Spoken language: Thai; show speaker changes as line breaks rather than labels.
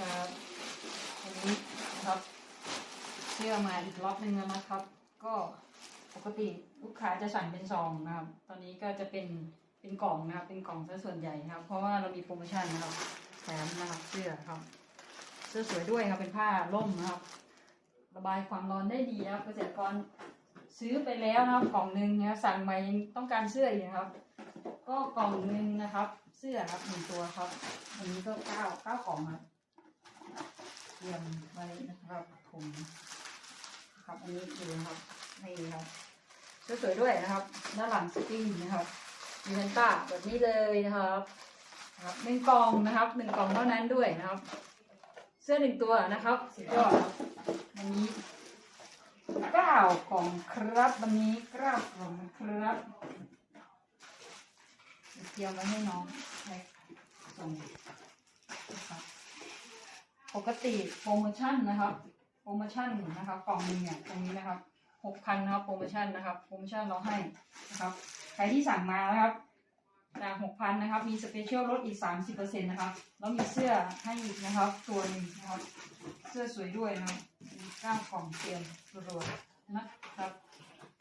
ครับวันนี้นะครับเสื้อมาอีกล็อตหนึ่งแล้วนะครับ ก็ปกติลูกค้าจะสั่งเป็นซองนะครับ ตอนนี้ก็จะเป็นเป็นกล่องนะครับ เป็นกล่องซะส่วนใหญ่ครับ เพราะว่าเรามีโปรโมชั่นนะครับแถมนะครับเสื้อครับ เสื้อสวยด้วยครับเป็นผ้าร่มนะครับ ระบายความร้อนได้ดีครับเกษตรกรซื้อไปแล้วนะครับกล่องหนึ่งนะครับสั่งมายังต้องการเสื้ออีกครับ ก็กล่องหนึ่งนะครับ เสื้อครับหนึ่งตัวครับอันนี้ก็เก้าเก้ากล่องครับ เตรียมไว้นะครับผมครับอันนี้ดูนะครับนี่ครับสวยๆด้วยนะครับด้านหลังสกรีนนะครับมีแพนต้าแบบนี้เลยนะครับนะครับหนึ่งกล่องนะครับหนึ่งกล่องเท่านั้นด้วยนะครับ เสื้อหนึ่งตัวนะครับสุดยอดครันนี้เก้ากล่องครับวันนี้เก้ากล่องครับเตรียมไว้ให้น้องแพ็คส่ง ปกติโปรโมชั่นนะครับโปรโมชั่นนะครับกล่องหนึงเนี่ยตรงนี้นะครับหกพันนะครับโปรโมชั่นนะครับโปรโมชั่นเราให้นะครับใครที่สั่งมานะครับจากหกพันนะครับมีสเปเชียลลดอีกสามสิบเปอร์เซ็นต์นะครับแล้วมีเสื้อให้อีกนะครับ ตัวหนึ่งนะครับเสื้อสวยด้วยนะครับมีก้าวของเตรียมรัวๆนะครับ